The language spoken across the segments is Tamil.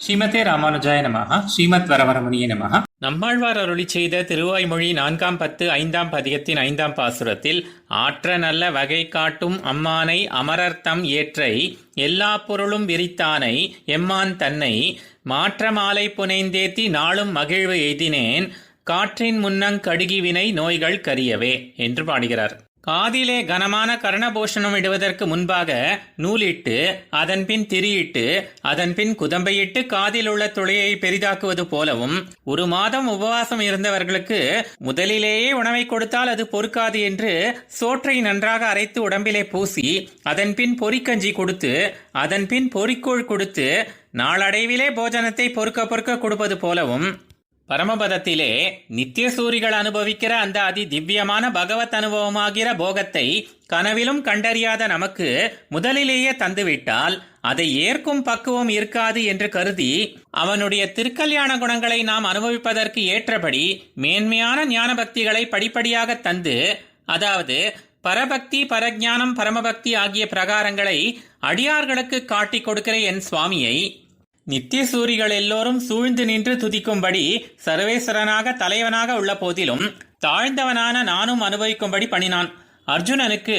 ஸ்ரீமதே ராமானுஜாய நமஹ ஸ்ரீமத் வரவரமுனிய நமஹ. நம்மாழ்வார் அருளி செய்த திருவாய்மொழி நான்காம் பத்து ஐந்தாம் பதிகத்தின் ஐந்தாம் பாசுரத்தில் ஆற்ற நல்ல வகை காட்டும் அம்மானை அமரர்த்தம் ஏற்றை எல்லா பொருளும் விரித்தானை எம்மான் தன்னை மாற்ற மாலை புனைந்தேத்தி நாளும் மகிழ்வு எய்தினேன் காற்றின் முன்னங் கடுகிவினை நோய்கள் கரியவே என்று பாடுகிறார். காதிலே கனமான கர்ணபூஷணம் இடுவதற்கு முன்பாக நூலிட்டு அதன்பின் திரியிட்டு அதன்பின் குதம்பையிட்டு காதில் உள்ள துளையை பெரிதாக்குவது போலவும் ஒரு மாதம் உபவாசம் இருந்தவர்களுக்கு முதலிலேயே உணவை கொடுத்தால் அது பொறுக்காது என்று சோற்றை நன்றாக அரைத்து உடம்பிலே பூசி அதன்பின் பொறிக்கஞ்சி கொடுத்து அதன்பின் பொறிக்கோள் கொடுத்து நாளடைவிலே போஜனத்தை பொறுக்க பொறுக்க கொடுப்பது போலவும் பரமபதத்திலே நித்திய சூரிகள் அனுபவிக்கிற அந்த அதி திவ்யமான பகவத் அனுபவமாகிற போகத்தை கனவிலும் கண்டறியாத நமக்கு முதலிலேயே தந்துவிட்டால் அதை ஏற்கும் பக்குவம் இருக்காது என்று கருதி அவனுடைய திருக்கல்யாண குணங்களை நாம் அனுபவிப்பதற்கு ஏற்றபடி மேன்மையான ஞான பக்திகளை படிப்படியாக தந்து அதாவது பரபக்தி பரஜானம் பரமபக்தி ஆகிய பிரகாரங்களை அடியார்களுக்கு காட்டிக் கொடுக்கிற என் சுவாமியை நித்திய சூரிகள் எல்லோரும் சூழ்ந்து நின்று துதிக்கும்படி சர்வேஸ்வரனாக தலைவனாக உள்ள போதிலும் தாழ்ந்தவனான நானும் அனுபவிக்கும்படி பணினான் அர்ஜுனனுக்கு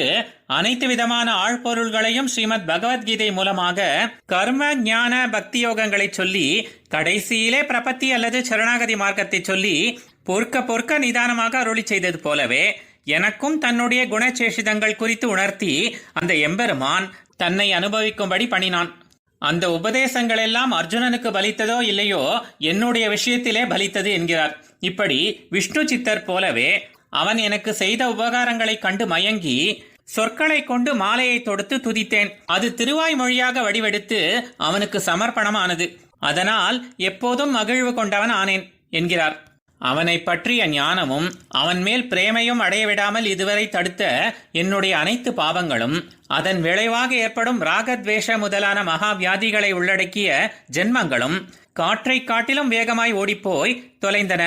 அனைத்து விதமான ஆழ்பொருள்களையும் ஸ்ரீமத் பகவத்கீதை மூலமாக கர்ம ஞான பக்தி யோகங்களை சொல்லி கடைசியிலே பிரபத்தி அல்லது சரணாகதி மார்க்கத்தை சொல்லி பொறுக்க பொறுக்க நிதானமாக அருளி செய்தது போலவே எனக்கும் தன்னுடைய குணச்சேஷிதங்கள் குறித்து உணர்த்தி அந்த எம்பெருமான் தன்னை அனுபவிக்கும்படி பணினான் அந்த உபதேசங்கள் எல்லாம் அர்ஜுனனுக்கு பலித்ததோ இல்லையோ என்னுடைய விஷயத்திலே பலித்தது என்கிறார். இப்படி விஷ்ணு சித்தர் போலவே அவன் எனக்கு செய்த உபகாரங்களை கண்டு மயங்கி சொற்களை கொண்டு மாலையை தொடுத்து துதித்தேன். அது திருவாய் மொழியாக வடிவெடுத்து அவனுக்கு சமர்ப்பணமானது. அதனால் எப்போதும் மகிழ்வு கொண்டவன் ஆனேன் என்கிறார். அவனை பற்றிய ஞானமும் அவன் மேல் பிரேமையும் அடையவிடாமல் இதுவரை தடுத்த என்னுடைய அனைத்து பாவங்களும் அதன் விளைவாக ஏற்படும் ராகத்வேஷ முதலான மகா வியாதிகளை உள்ளடக்கிய ஜென்மங்களும் காற்றை காட்டிலும் வேகமாய் ஓடிப்போய் தொலைந்தன.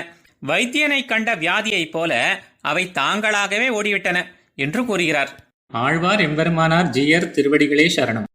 வைத்தியனை கண்ட வியாதியைப் போல அவை தாங்களாகவே ஓடிவிட்டன என்று கூறுகிறார். ஆழ்வார் எம்பெருமானார் ஜீயர் திருவடிகளே சரணம்.